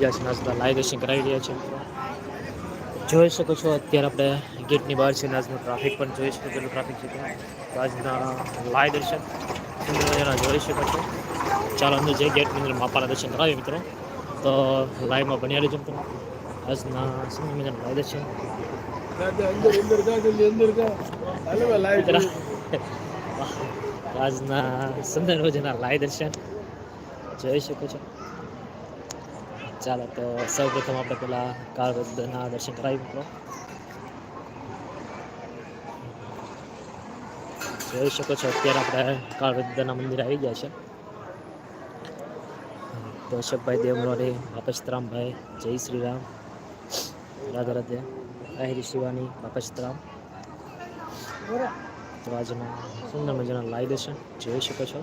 Live દર્શન કરાવી રહ્યા છે મિત્રો. જોઈ શકો છો અત્યારે આપણે ગેટની બહાર છે આજનો ટ્રાફિક પણ જોઈ શકો કેટલું ટ્રાફિક છે તો આજના લાઈવ દર્શન જોઈ શકો છો. ચાલો અંદર જે ગેટની અંદર માપાના દર્શન કરાવીએ મિત્રો. તો લાઈવમાં બન્યા રહેજો મિત્રો. આજના સુંદર મજાના લાઈવ દર્શન. આજના સુંદર મજાના લાઈવ દર્શન જોઈ શકો છો. ચાલો, તો સૌ પ્રથમ આપણે પેલા કાળબદ્ધના દર્શન કરાવી મિત્રો. જોઈ શકો છો, અત્યારે આપણે કાળબદ્ધના મંદિર આવી ગયા છે. તો અશોકભાઈ દેવમોરી બાપસ્તરામભાઈ જય શ્રી રામ. રાધા રાધે. અહિરી શિવાની બાપસ્તરામ તો આજના સુંદર મજાના લાઈ દેશે જોઈ શકો છો.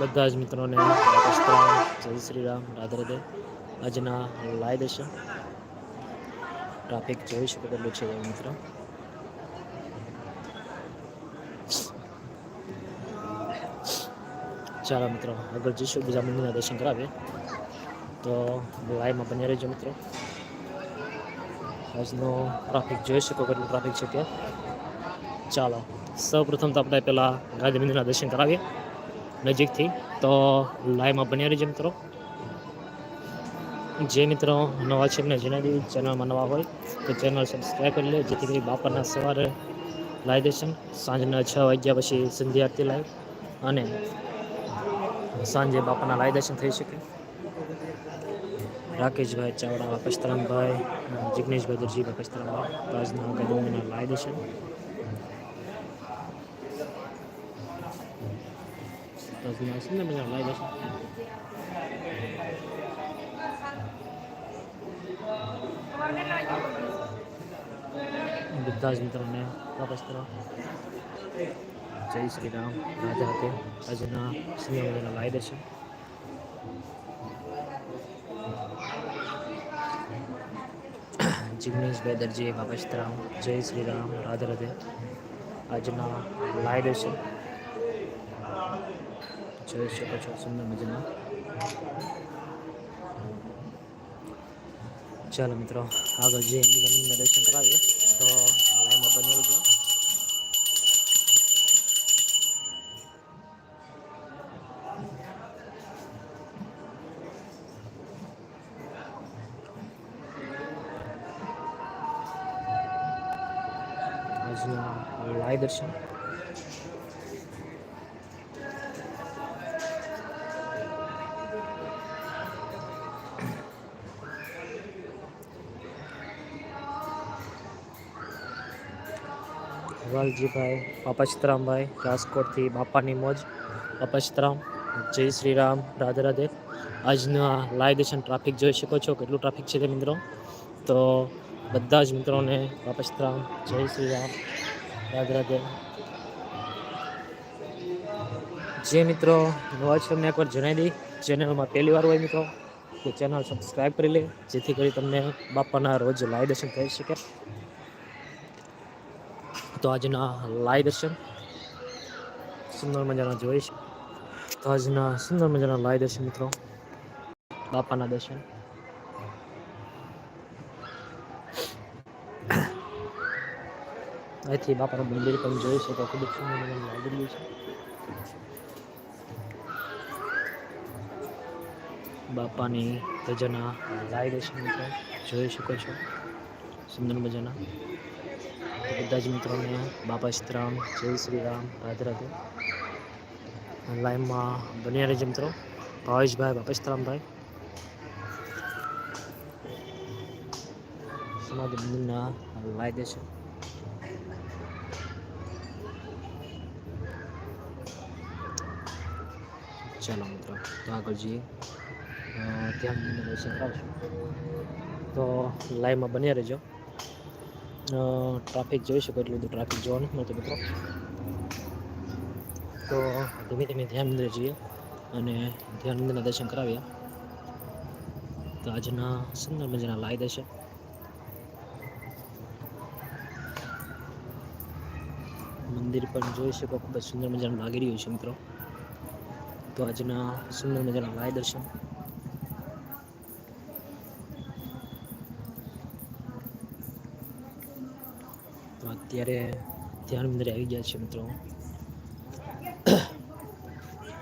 બધા જ મિત્રોને જય શ્રી રામ, રાધા આજના લાઈ દેશે ટ્રાફિક જોઈ શકો કેટલું છે મિત્રો. ચાલો મિત્રો, આગળ જઈશું. બીજા મંદિરના દર્શન કરાવીએ. તો લાઈવમાં બન્યા રહેજો મિત્રો. આજનો ટ્રાફિક જોઈ શકો કેટલું ટ્રાફિક છે ત્યાં ચાલો સૌ પ્રથમ તો આપણે પહેલાં ગાંધી મંદિરના દર્શન કરાવીએ. નજીકથી. તો લાઈવમાં બન્યા રહેજો મિત્રો. જે મિત્રો નવા છે એમને જણાવી ચેનલમાં નવા હોય, તો ચેનલ સબસ્ક્રાઈબ કરી લે. જેથી કરી બાપાના સવારે લાઈવ દર્શન સાંજના છ વાગ્યા પછી સંધ્યા આરતી લાઈવ અને સાંજે બાપાના લાઈ દર્શન થઈ શકે. રાકેશભાઈ ચાવડા પસ્તરામભાઈ જિગ્નેશભાઈ દરજીભાઈ પસ્તરામભાઈ રાજના ગદમના લાઈ દર્શન સુંદર મજાના લાઈ દર્શન બધા જ મિત્રોને પસ્તરા જય શ્રી રામ, રાધા હાથે આજના સુંદર મજાના લાઈ દર્શન જિગ્નેશભાઈ દરજી રામ જય શ્રી રામ રાધે. રાધે આજના લાઈ દર્શન જોઈ શકો છો સુંદર મજાના. ચાલો મિત્રો, આગળ જે બીજા મંદિરના દર્શન કરાવીએ. તો લાઈનમાં બની રહેજો આજના લાઈ દર્શન. વાલજીભાઈ બાપા રાજકોટથી બાપાની મોજ બાપા જય શ્રી રામ રાધે રાધે. આજના લાઈવ દર્શન ટ્રાફિક જોઈ શકો છો, કેટલું ટ્રાફિક છે તે મિત્રો. તો બધા જ મિત્રોને બાપા જય શ્રી રામ રાધે રાધે. જે મિત્રો નવા છે અમને એકવાર જણાવી દઈ ચેનલમાં પહેલી વાર હોય મિત્રો, તો ચેનલ સબસ્ક્રાઈબ કરી લે, જેથી કરી તમને બાપાના રોજ લાઈવ દર્શન થઈ શકે. તો આજના લાઈવ દર્શન સુંદર મજાના જોઈશ તો આજના સુંદર મજાના લાઈવ દર્શન મિત્રો. બાપાના દર્શન. અહીંથી બાપાનું મંદિર પણ જોઈ શકો, ખૂબ જ સુંદર મજાનું લાગી રહ્યું છે. બાપાની ભજના લાઈ દર્શન મિત્રો જોઈ શકો છો. સુંદર મજાના. તો બધા જ મિત્રોને બાપા સીતરામ જય શ્રી રામ, રાધે રાધે. લાઈવમાં બન્યા રહેજો મિત્રો. ભાવેશભાઈ, બાપા સીતરામભાઈ સમાજ મંદિરના વાયદે છે. ચાલો મિત્રો, તો આગળ જઈએ. ત્યાં દર્શન કરાવશું. તો લાઈવમાં બન્યા રહેજો. ટ્રાફિક જોઈ શકો એટલું બધું ટ્રાફિક જોવા નથી મળતું મિત્રો. તો ધીમે ધીમે ધ્યાન મંદિરે જઈએ અને ધ્યાન મંદિરના દર્શન કરાવીએ. તો આજના સુંદર મજાના લાઈ દર્શન. મંદિર પણ જોઈ શકો, ખૂબ જ સુંદર મજાનું લાગી રહ્યું છે મિત્રો. તો આજના સુંદર મજાના લાય દર્શન. અત્યારે ધ્યાન મંદિર આવી ગયા છે મિત્રો.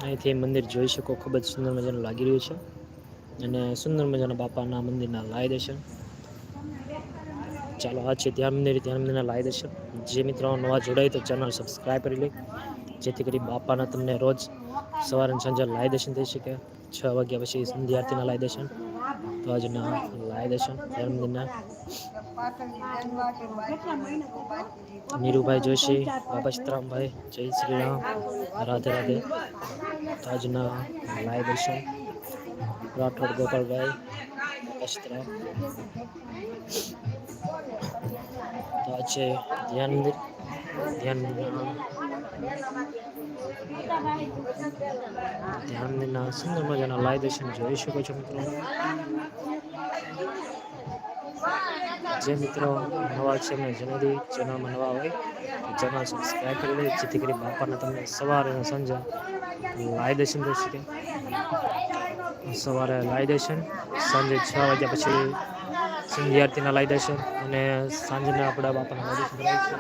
અહીંથી મંદિર જોઈ શકો, ખૂબ જ સુંદર મજાનું લાગી રહ્યું છે. અને સુંદર મજાના બાપાના મંદિરના લાય દર્શન. ચાલો, આ છે ધ્યાન મંદિર. ધ્યાન મંદિરના લાય દર્શન. જે મિત્રો નવા જોડાય તો ચેનલ સબસ્ક્રાઈબ કરી લે. જેથી કરી બાપાના તમને રોજ સવારે સાંજે લાય દર્શન થઈ શકે. છ વાગ્યા પછી સંધ્યાર્થીના લાય દર્શન. તો આજના લાય દર્શન ધ્યાન મંદિરના. નીરુભાઈ જોશી બાપસ્તરામભાઈ જય શ્રી રામ રાધે રાધે. આજના લાય દર્શન. રાઠોડ ગોપાલભાઈ બાપસ્તરામ તો છે ધ્યાન મંદિર ધ્યાન ધ્યાન મંદિરના સુંદર મજાના લાય દર્શન જોઈ શકો છો મિત્રો. જે મિત્રો નવા છે, એમને જણાવી ચેનલમાં નવા હોય તો ચેનલ સબસ્ક્રાઈબ કરી દે જેથી કરી બાપાને તમને સવારે અને સાંજે લાઈ દર્શન થઈ શકે સવારે લાઈ દર્શન સાંજે છ વાગ્યા પછી સંધ્યા આરતીના લાય દર્શન અને સાંજના આપણા બાપાના દર્શન કરાવીએ છીએ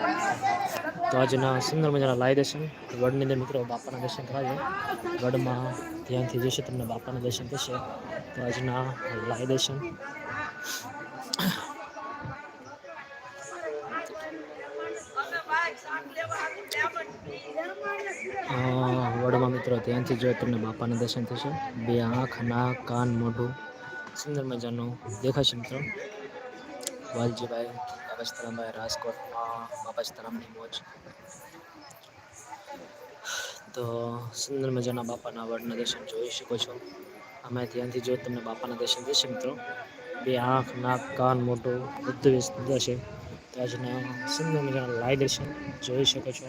તો આજના સુંદર મજાના લાઈ દર્શન વડની અંદર મિત્રો બાપાના દર્શન કરાવીએ. વડમાં ધ્યાનથી જશે તમને બાપાના દર્શન થશે તો આજના લાઈ દર્શન વડમાં મિત્રો, ત્યાંથી જો તમને બાપાના દર્શન થશે. બે આંખ, નાક, કાન, મોઢું. સુંદર મજાનું દેખાશે મિત્રો. વાલજીભાઈ બાબાસ્તરામભાઈ રાજકોટમાં બાબાસ્તરામની મોજ. તો સુંદર મજાના બાપાના વડના દર્શન જોઈ શકો છો. અમે ત્યાંથી જો તમને બાપાના દર્શન થશે મિત્રો. બે આંખ, નાક, કાન, મોઢું, બધું છે તો આજના સુંદર મજાના લાય દર્શન જોઈ શકો છો.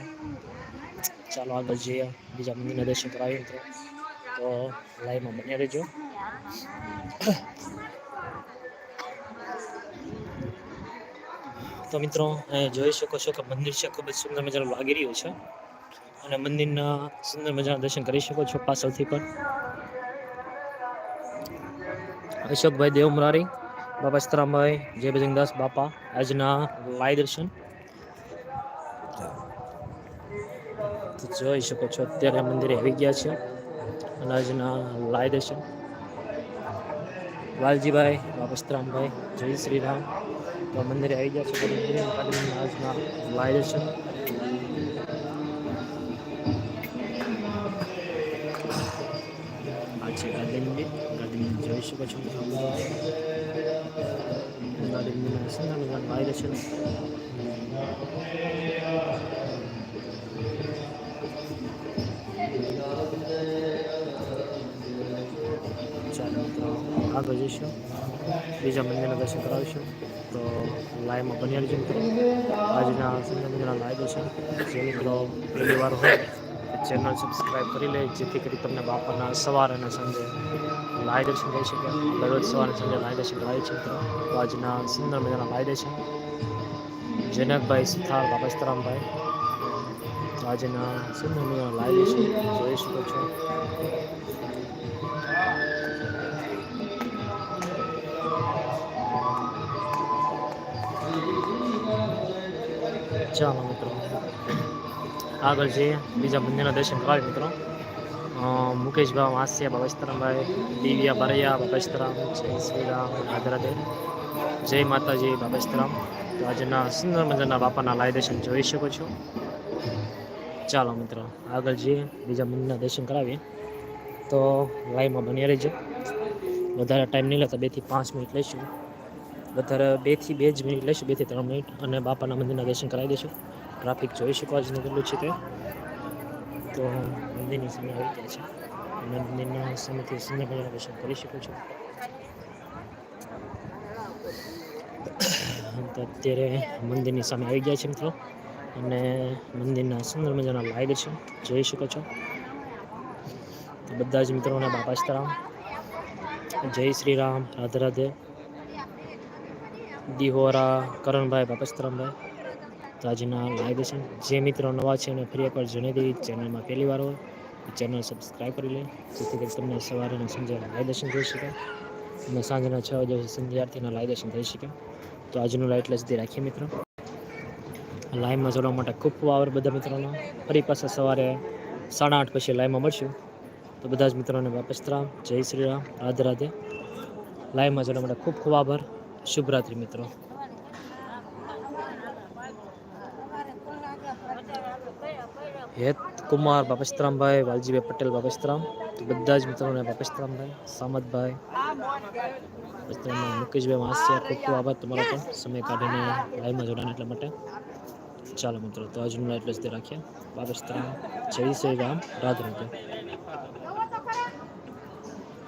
ચાલો આગળ જઈએ બીજા મંદિરના દર્શન કરાવીએ મિત્રો તો લાઈવમાં બન્યા રહેજો. તો મિત્રો જોઈ શકો છો કે મંદિર છે, ખૂબ જ સુંદર મજાનું લાગી રહ્યું છે. અને મંદિરના સુંદર મજાના દર્શન કરી શકો છો પાછળથી પણ. અશોકભાઈ દેવ મુરારી બાપા સીતારામભાઈ, જય બજરંગદાસ બાપા, આજના લાય દર્શન. જોઈ શકો છો. અત્યારે મંદિરે આવી ગયા છે. અનાજના લાઈ દેશે વાલજીભાઈ, બાપા જય શ્રી રામ તો મંદિરે આવી ગયા છે. મંદિરે લાય દર્શન આ છે ગાંધી મંદિર. જોઈ શકો છો. ગાંધી મંદિરના સુંદર મજાના આગળ જઈશું. બીજા મંદિરના દર્શન કરાવીશું. તો લાઈવમાં બન્યા રહેજો મિત્રો. આજના સુંદર મજાના લાઈવ દર્શન. જે મિત્રો પહેલી વાર હોય, ચેનલ સબસ્ક્રાઈબ કરી લે, જેથી કરી તમને બાપાના સવાર અને સાંજે લાઈવ દર્શન કરી શકે. દરરોજ સવારે સાંજે લાઈવ દર્શન કરાવી છે તો આજના સુંદર મજાના લાઈવ દર્શન. જનકભાઈ સુથાર બાબસ્તરામભાઈ આજના સુંદર મજાના લાઈવ દર્શન. જોઈ શકો છો. ચાલો મિત્રો. આગળ જઈએ. બીજા મંદિરના દર્શન કરાવી મિત્રો. મુકેશભાઈ, વાંસિયા બાબસ્તરામભાઈ દિવ્યા બારૈયા બાબસ્તરામ જય શ્રી રામ રાધે રાધે. જય માતાજી બાબસ્તરામ તો આજના સુંદર મજાના બાપાના લાય દર્શન જોઈ શકો છો. ચાલો મિત્રો, આગળ જઈએ. બીજા મંદિરના દર્શન કરાવીએ. તો લાઈવમાં બની રહેજો. વધારે ટાઈમ નહીં લેતા બેથી પાંચ મિનિટ લઈશું. વધારે બેથી બે જ મિનિટ લઈશું બેથી ત્રણ મિનિટ, અને બાપાના મંદિરના દર્શન કરાવી દઈશું ટ્રાફિક જોઈ શકો, આજનું કેટલું છે તે. તો મંદિરની સામે આવી ગયા છે. અને મંદિરના સામેથી મજાના દર્શન કરી શકો છો. તો અત્યારે મંદિરની સામે આવી ગયા છે મિત્રો. અને મંદિરના સુંદર મજાના લાય દર્શન જોઈ શકો છો. બધા જ મિત્રોને બાપા જય શ્રી રામ, રાધે રાધે. દિહોરા, કરણભાઈ, બાપસ્તરામભાઈ. તો આજના લાઈવ છે જે મિત્રો નવા છે અને ફરી એકવાર જણાવી દેવી ચેનલમાં પહેલી વાર હોય ચેનલ સબસ્ક્રાઈબ કરી લે. જેથી કરી તમને સવારે અને સંજે લાઈવ દર્શન થઈ શકે અને સાંજના છ વાગ્યા સુધી સંધ્યાર્થીના લાઈવ દર્શન થઈ શકે. તો આજનું લાઈટ એટલે સુધી રાખીએ મિત્રો. લાઈવમાં જોડવા માટે ખૂબ ખૂબ બધા મિત્રોનો. ફરી પાછા સવારે સાડા આઠ પછી લાઈવમાં મળશું. તો બધા જ મિત્રોને વાપસ જય શ્રી રામ, રાધે રાધે. લાઈવમાં જોડવા માટે ખૂબ ખૂબ આભાર. શુભરાત્રિ મિત્રો હેત કુમાર બાપસ્તરામભાઈ વાલજીભાઈ પટેલ બાપસ્તરામ તો બધા જ મિત્રોને બાપસ્તરામભાઈ સામતભાઈ બાપસ્તરામભાઈ મુકેશભાઈ માસિયા ખૂબ ખૂબ આભાર તમારો પણ સમય કાઢીને લાઈવમાં જોડાણ એટલા માટે ચાલો મિત્રો તો આજનું એટલું જ તે રાખીએ બાપસ્તરામ જય શ્રી રામ રાધે રાધે